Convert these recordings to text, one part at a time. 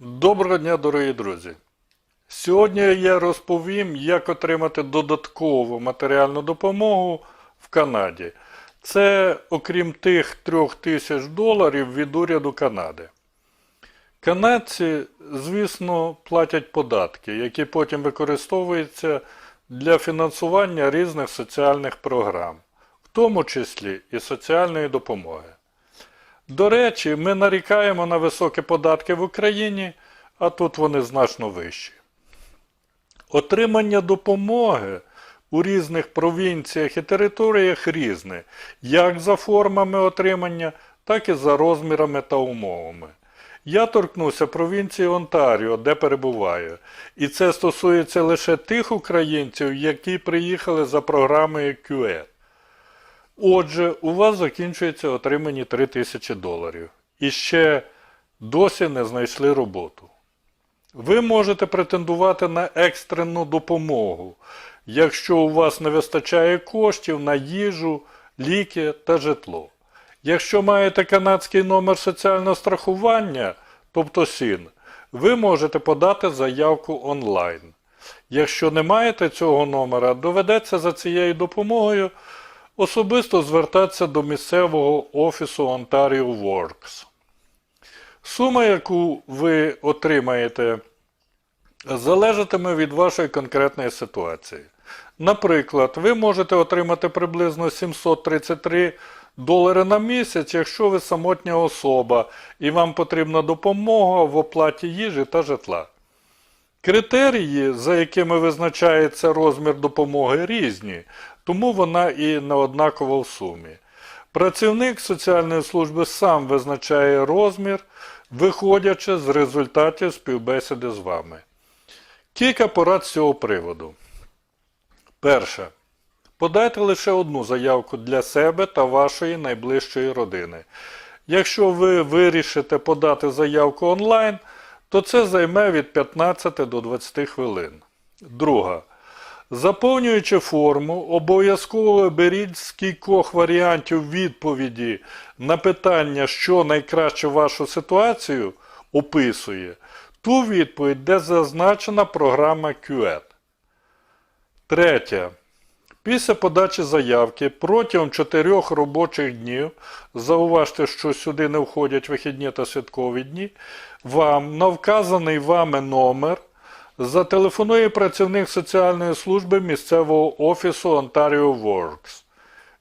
Доброго дня, дорогі друзі! Сьогодні я розповім, як отримати додаткову матеріальну допомогу в Канаді. Це окрім тих трьох тисяч доларів від уряду Канади. Канадці, звісно, платять податки, які потім використовуються для фінансування різних соціальних програм, в тому числі і соціальної допомоги. До речі, ми нарікаємо на високі податки в Україні, а тут вони значно вищі. Отримання допомоги у різних провінціях і територіях різне, як за формами отримання, так і за розмірами та умовами. Я торкнуся провінції Онтаріо, де перебуваю, і це стосується лише тих українців, які приїхали за програмою QE. Отже, у вас закінчується отримані 3 тисячі доларів. І ще досі не знайшли роботу. Ви можете претендувати на екстрену допомогу, якщо у вас не вистачає коштів на їжу, ліки та житло. Якщо маєте канадський номер соціального страхування, тобто СІН, ви можете подати заявку онлайн. Якщо не маєте цього номера, доведеться за цією допомогою особисто звертатися до місцевого офісу Ontario Works. Сума, яку ви отримаєте, залежатиме від вашої конкретної ситуації. Наприклад, ви можете отримати приблизно 733 долари на місяць, якщо ви самотня особа і вам потрібна допомога в оплаті їжі та житла. Критерії, за якими визначається розмір допомоги, різні, тому вона і не однакова в сумі. Працівник соціальної служби сам визначає розмір, виходячи з результатів співбесіди з вами. Кілька порад з цього приводу. Перше. Подайте лише одну заявку для себе та вашої найближчої родини. Якщо ви вирішите подати заявку онлайн, то це займе від 15 до 20 хвилин. Друга. Заповнюючи форму, обов'язково беріть з кількох варіантів відповіді на питання, що найкраще вашу ситуацію описує, ту відповідь, де зазначена програма QED. Третє. Після подачі заявки протягом 4 робочих днів, зауважте, що сюди не входять вихідні та святкові дні, вам на вказаний вами номер зателефонує працівник соціальної служби місцевого офісу Ontario Works.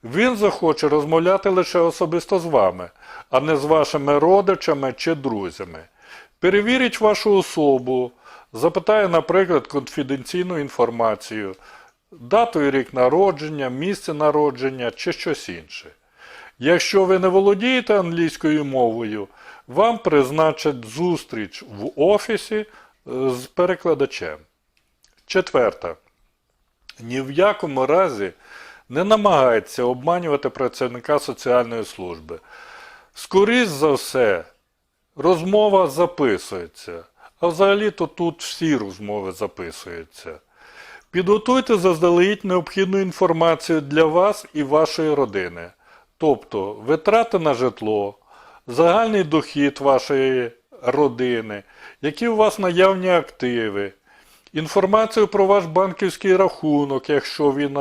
Він захоче розмовляти лише особисто з вами, а не з вашими родичами чи друзями. Перевірить вашу особу, запитає, наприклад, конфіденційну інформацію, дату і рік народження, місце народження чи щось інше. Якщо ви не володієте англійською мовою, вам призначать зустріч в офісі з перекладачем. Четверте. Ні в якому разі не намагайтеся обманювати працівника соціальної служби. Скоріше за все, розмова записується, а взагалі-то тут всі розмови записуються. Підготуйте заздалегідь необхідну інформацію для вас і вашої родини, тобто витрати на житло, загальний дохід вашої родини, які у вас наявні активи, інформацію про ваш банківський рахунок, якщо він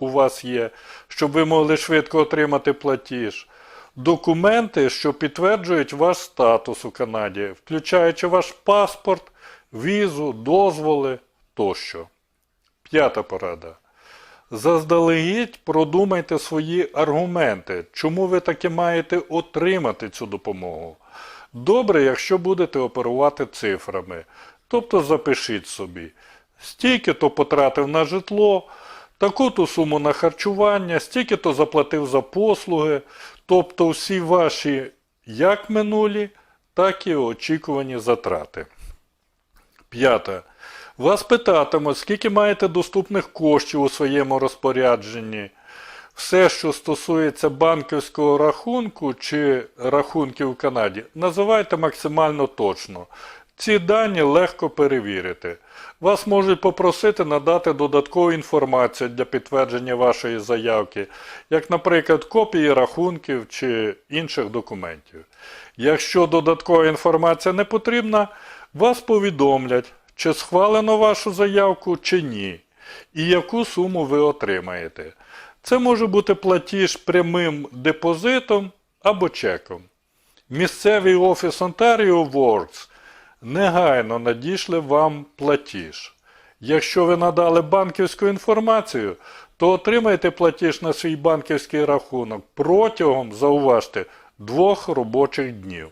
у вас є, щоб ви могли швидко отримати платіж, документи, що підтверджують ваш статус у Канаді, включаючи ваш паспорт, візу, дозволи тощо. П'ята порада. Заздалегідь продумайте свої аргументи, чому ви таки маєте отримати цю допомогу. Добре, якщо будете оперувати цифрами. Тобто запишіть собі. Стільки-то потратив на житло, таку-то суму на харчування, стільки-то заплатив за послуги, тобто всі ваші як минулі, так і очікувані затрати. П'яте. Вас питатимуть, скільки маєте доступних коштів у своєму розпорядженні. Все, що стосується банківського рахунку чи рахунків в Канаді, називайте максимально точно. Ці дані легко перевірити. Вас можуть попросити надати додаткову інформацію для підтвердження вашої заявки, як, наприклад, копії рахунків чи інших документів. Якщо додаткова інформація не потрібна, вас повідомлять, чи схвалено вашу заявку, чи ні, і яку суму ви отримаєте. Це може бути платіж прямим депозитом або чеком. Місцевий офіс Ontario Works негайно надішле вам платіж. Якщо ви надали банківську інформацію, то отримаєте платіж на свій банківський рахунок протягом, зауважте, двох робочих днів.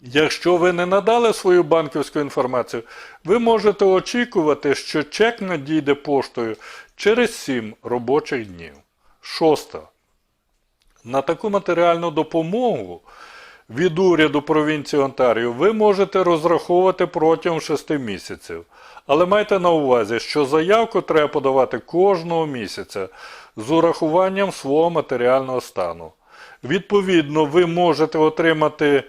Якщо ви не надали свою банківську інформацію, ви можете очікувати, що чек надійде поштою через 7 робочих днів. Шосте. На таку матеріальну допомогу від уряду провінції Онтаріо ви можете розраховувати протягом 6 місяців. Але майте на увазі, що заявку треба подавати кожного місяця з урахуванням свого матеріального стану. Відповідно, ви можете отримати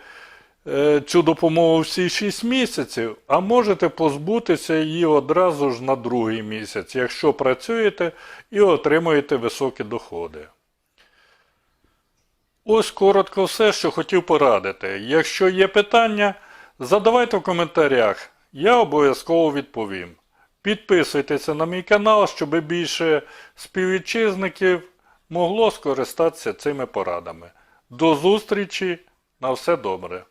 цю допомогу всі 6 місяців, а можете позбутися її одразу ж на другий місяць, якщо працюєте і отримуєте високі доходи. Ось коротко все, що хотів порадити. Якщо є питання, задавайте в коментарях, я обов'язково відповім. Підписуйтеся на мій канал, щоб більше співвітчизників могло скористатися цими порадами. До зустрічі! На все добре!